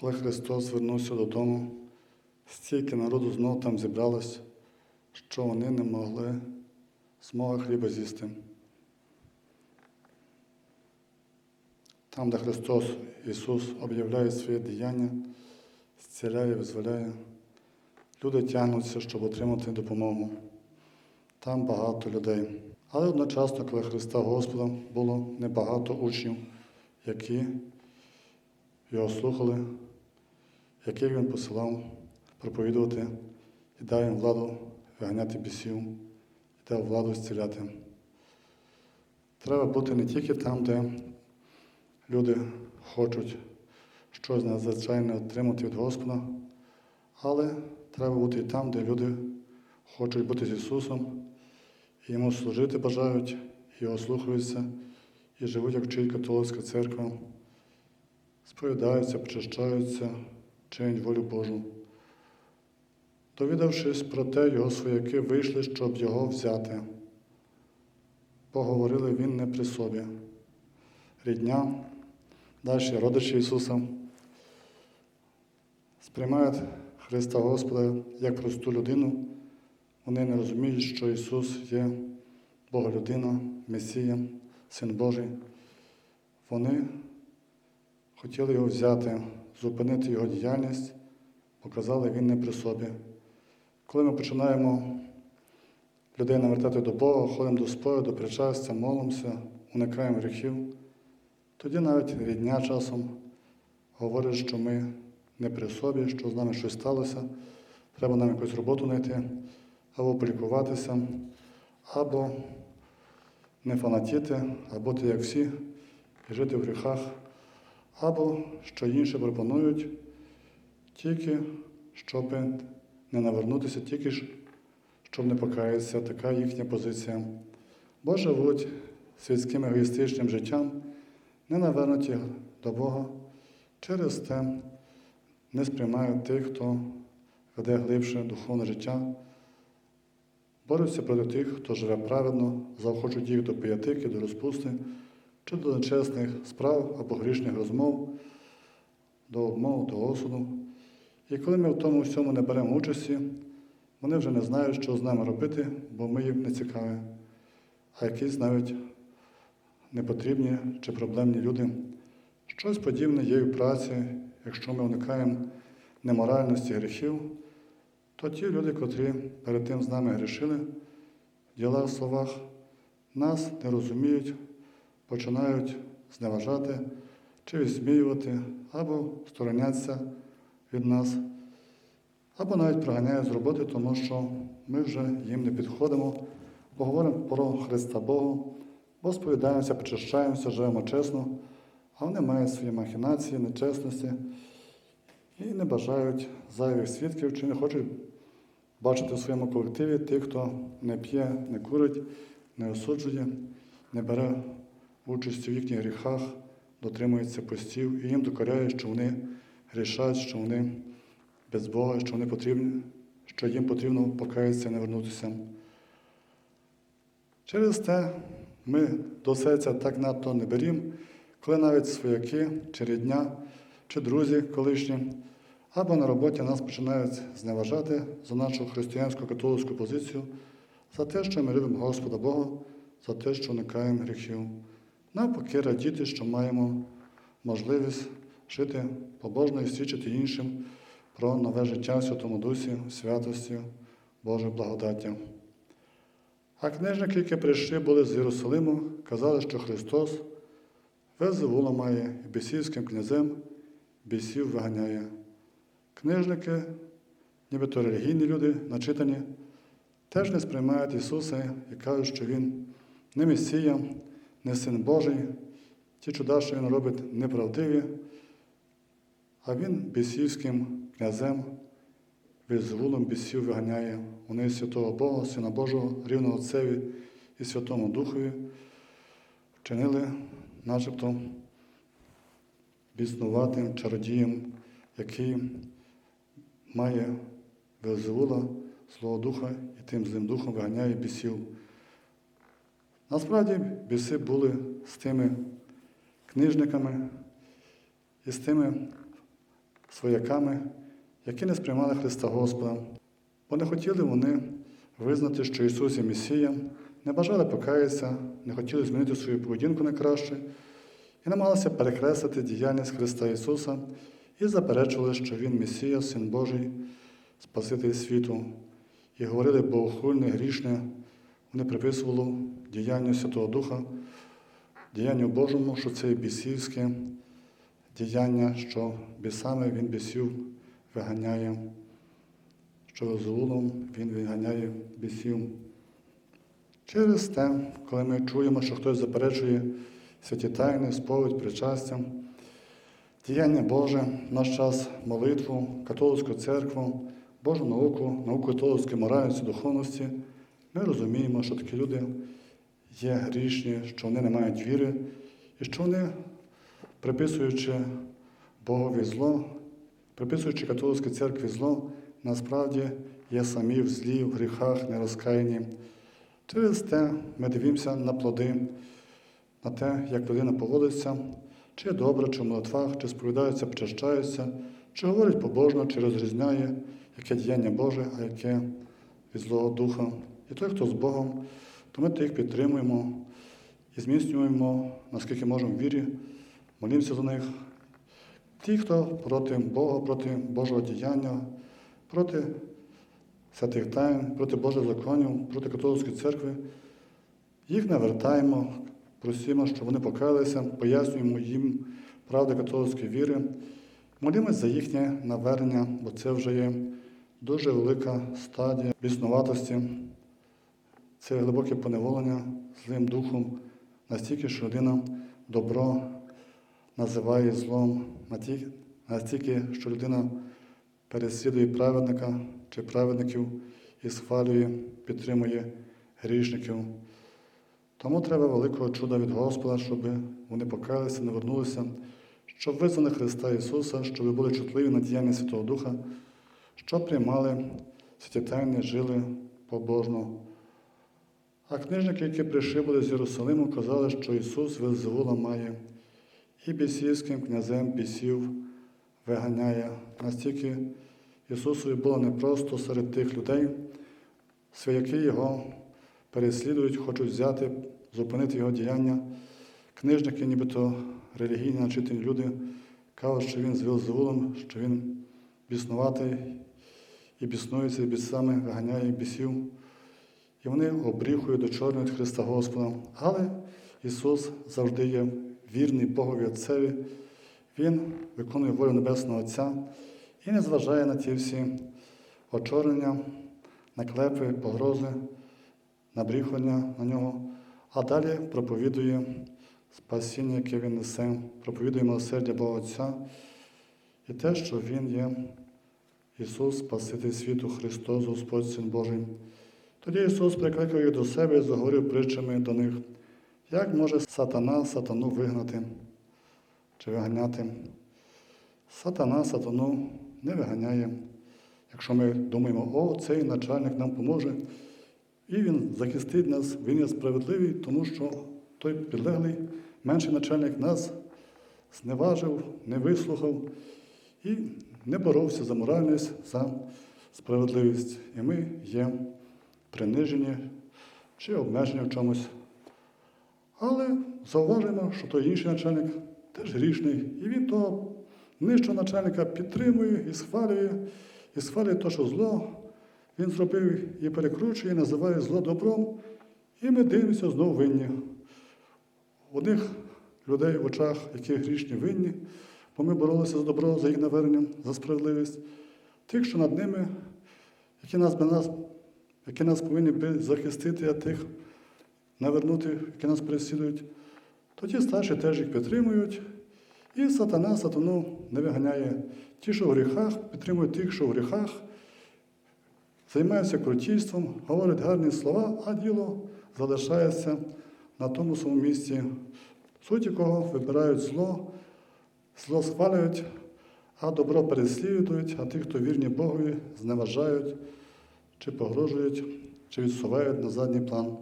Коли Христос вернувся додому, стільки народу знову там зібралось, що вони не могли змоги хліба з'їсти. Там, де Христос Ісус об'являє своє діяння, зціляє, визволяє, люди тягнуться, щоб отримати допомогу. Там багато людей. Але одночасно, коли Христа Господа було небагато учнів, які його слухали, яких він посилав проповідувати і дав їм владу виганяти бісів, і дав владу зціляти. Треба бути не тільки там, де люди хочуть щось надзвичайне отримати від Господа, але треба бути і там, де люди хочуть бути з Ісусом, і йому служити бажають, його слухаються і живуть, як вчить католицька церква, сповідаються, причащаються, чинять волю Божу. Довідавшись про те, його свояки вийшли, щоб його взяти. Поговорили він не при собі. Рідня, далі родичі Ісуса сприймають Христа Господа як просту людину. Вони не розуміють, що Ісус є Боголюдина, Месія, Син Божий. Вони хотіли його взяти, зупинити його діяльність, показали він не при собі. Коли ми починаємо людей навертати до Бога, ходимо до сповіду, причастя, молимося, уникаємо гріхів, тоді навіть рідня часом говорять, що ми не при собі, що з нами щось сталося, треба нам якусь роботу знайти, або полікуватися, або не фанатіти, а бути як всі, і жити в гріхах, або що інше пропонують, тільки щоб не навернутися, тільки щоб не покаятися, така їхня позиція. Бо живуть світським егоїстичним життям, не навернуті до Бога, через те не сприймають тих, хто веде глибше духовне життя, борються проти тих, хто живе праведно, заохочують їх до пиятики, до розпусти, чи до нечесних справ або грішних розмов, до обмову, до осуду. І коли ми в тому всьому не беремо участі, вони вже не знають, що з нами робити, бо ми їм не цікаві, а якісь навіть непотрібні чи проблемні люди. Щось подібне є і в праці, якщо ми уникаємо неморальності гріхів, то ті люди, котрі перед тим з нами грішили, в ділах, словах, нас не розуміють, починають зневажати чи відсміювати або стороняться від нас, або навіть проганяють з роботи, тому що ми вже їм не підходимо, бо говоримо про Христа Бога, бо сповідаємося, причащаємося, живемо чесно, а вони мають свої махінації, нечесності і не бажають зайвих свідків чи не хочуть бачити в своєму колективі тих, хто не п'є, не курить, не осуджує, не бере участі в їхніх гріхах, дотримується постів і їм докоряє, що вони грішать, що вони без Бога, що вони потрібні, що їм потрібно покаятися не вернутися. Через те ми до серця так надто не берімо, коли навіть свояки, чи рідня, чи друзі колишні, або на роботі нас починають зневажати за нашу християнську католицьку позицію, за те, що ми любимо Господа Бога, за те, що уникаємо гріхів. Навпаки, радіти, що маємо можливість жити побожно і свідчити іншим про нове життя в Святому Дусі, святості, Божої благодаті. А книжники, які прийшли, були з Єрусалиму, казали, що Христос Везевула має і бісівським князем бісів виганяє. Книжники, нібито релігійні люди, начитані, теж не сприймають Ісуса і кажуть, що Він не Месія, не Син Божий, ті чуда, що Він робить, неправдиві, а Він бісівським князем, Везевулом бісів виганяє. Вони святого Бога, Сина Божого, рівного Отцеві і Святому Духові вчинили начебто біснуватим чародієм, який має Везевула, Слово Духа і тим злим духом виганяє бісів. Насправді біси були з тими книжниками і з тими свояками, які не сприймали Христа Господа, бо не хотіли вони визнати, що Ісус є Месія, не бажали покаятися, не хотіли змінити свою поведінку на краще і намагалися перекреслити діяльність Христа Ісуса і заперечували, що Він Месія, Син Божий, Спаситель світу, і говорили богохульне, грішне, вони приписували діянню Святого Духа, діянню Божому, що це бісівське діяння, що бісами він бісів виганяє, що Везулом він виганяє бісів. Через те, коли ми чуємо, що хтось заперечує святі тайни, сповідь, причастя, діяння Боже, наш час молитву, католицьку церкву, Божу науку, науку католицької моральності, духовності, ми розуміємо, що такі люди є грішні, що вони не мають віри, і що вони, приписуючи Богові зло, приписуючи католицькій церкві зло, насправді є самі в злі, в гріхах, нерозкаяні. Через те ми дивимося на плоди, на те, як людина поводиться, чи добре, чи в молитвах, чи сповідається, причащається, чи говорить побожно, чи розрізняє, яке діяння Боже, а яке від Злого Духа. І той, хто з Богом, то ми тих підтримуємо і зміцнюємо, наскільки можемо в вірі, молімося за них. Ті, хто проти Бога, проти Божого діяння, проти святих тайн, проти Божих законів, проти католицької церкви, їх навертаємо, просимо, щоб вони покаялися, пояснюємо їм правду католицької віри, молімось за їхнє навернення, бо це вже є дуже велика стадія біснуватості, це глибоке поневолення злим духом, настільки, що людина добро називає злом, настільки, що людина переслідує праведника чи праведників і схвалює, підтримує грішників. Тому треба великого чуда від Господа, щоб вони покаялися, не вернулися, щоб визнали Христа Ісуса, щоб були чутливі на діяння Святого Духа, щоб приймали святі тайни, жили побожно. А книжники, які прийшли були з Єрусалиму, казали, що Ісус Вельзевула має і бісівським князем бісів виганяє. Настільки Ісусові було непросто серед тих людей, свояки Його переслідують, хочуть взяти, зупинити Його діяння. Книжники, нібито релігійні начитані люди, кажуть, що він з Вілзевулом, що він біснуватий і біснується, і бісами виганяє бісів. І вони обріхують до чорного Христа Господа. Але Ісус завжди є вірний Богові Отцеві. Він виконує волю Небесного Отця і не зважає на ті всі очорнення, наклепи, погрози, набріхування на нього, а далі проповідує спасіння, яке Він несе, проповідує милосердя Бога Отця і те, що Він є Ісус, Спаситель світу, Христос, Господь Син Божий. Тоді Ісус прикликав їх до себе і заговорив притчами до них, як може сатана сатану вигнати чи виганяти. Сатана сатану не виганяє. Якщо ми думаємо, о, цей начальник нам поможе, і він захистить нас, він є справедливий, тому що той підлеглий, менший начальник нас зневажив, не вислухав і не боровся за моральність, за справедливість. І ми є принижені чи обмежені в чомусь. Але зауважуємо, що той інший начальник теж грішний, і він того нижчого начальника підтримує і схвалює, і схвалює те, що зло він зробив і перекручує, і називає зло добром. І ми дивимося знову винні. Одних людей в очах, які грішні винні, бо ми боролися за добро, за їх навернення, за справедливість. Тих, що над ними, які нас, нас, які нас повинні захистити, а тих навернути, які нас переслідують, тоді старші теж їх підтримують. І сатана сатану не виганяє. Ті, що в гріхах, підтримують тих, що в гріхах, займаються крутійством, говорять гарні слова, а діло залишається на тому самому місці, суті кого вибирають зло, зло схвалюють, а добро переслідують, а тих, хто вірні Богові, зневажають, чи погрожують, чи відсувають на задній план.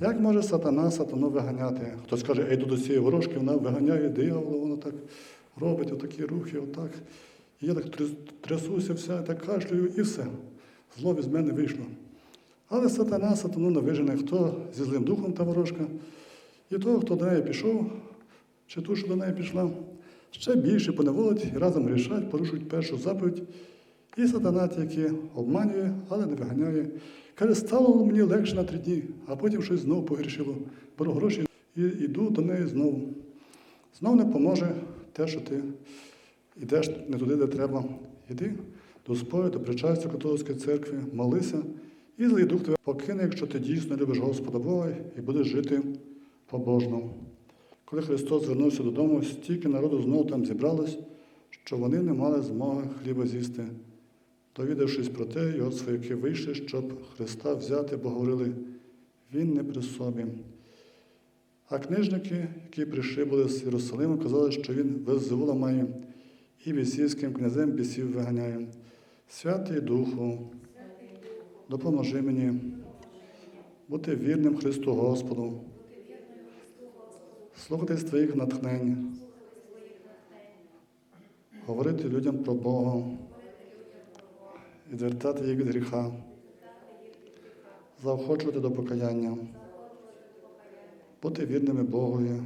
Як може сатана сатану виганяти? Хтось каже, ей, до цієї ворожки, вона виганяє диявола, воно так, робить отакі рухи, отак. І я так трясуся, вся, так кашлюю, і все. Зло від мене вийшло. Але сатана сатану не хто зі злим духом та ворожка, і того, хто до неї пішов, чи ту, що до неї пішла, ще більше поневолить і разом рішать, порушують першу заповідь. І сатана тільки обманює, але не виганяє. Каже, стало мені легше на три дні, а потім щось знову погіршило. Беру гроші і йду до неї знову. Знов не поможе те, що ти йдеш не туди, де треба. Іди до спою, до причастя католицької церкви, молися, і злий дух тебе покине, якщо ти дійсно любиш Господа Бога і будеш жити побожно. Коли Христос звернувся додому, стільки народу знову там зібралось, що вони не мали змоги хліба з'їсти. Довідавшись про те, його свояки вийшли, щоб Христа взяти, бо говорили, Він не при собі. А книжники, які прийшли були з Єрусалиму, казали, що він Веззевула має і бісівським князем бісів виганяє. Святий Духу, допоможи мені бути вірним Христу Господу, слухатись твоїх натхнень, говорити людям про Бога, відвертати їх від гріха, заохочувати до покаяння, бути вірними Богові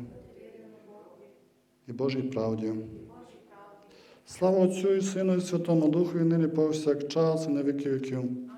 і Божій правді. Слава Отцю і Сину і Святому Духу, і нині повсякчас, і на віки віків.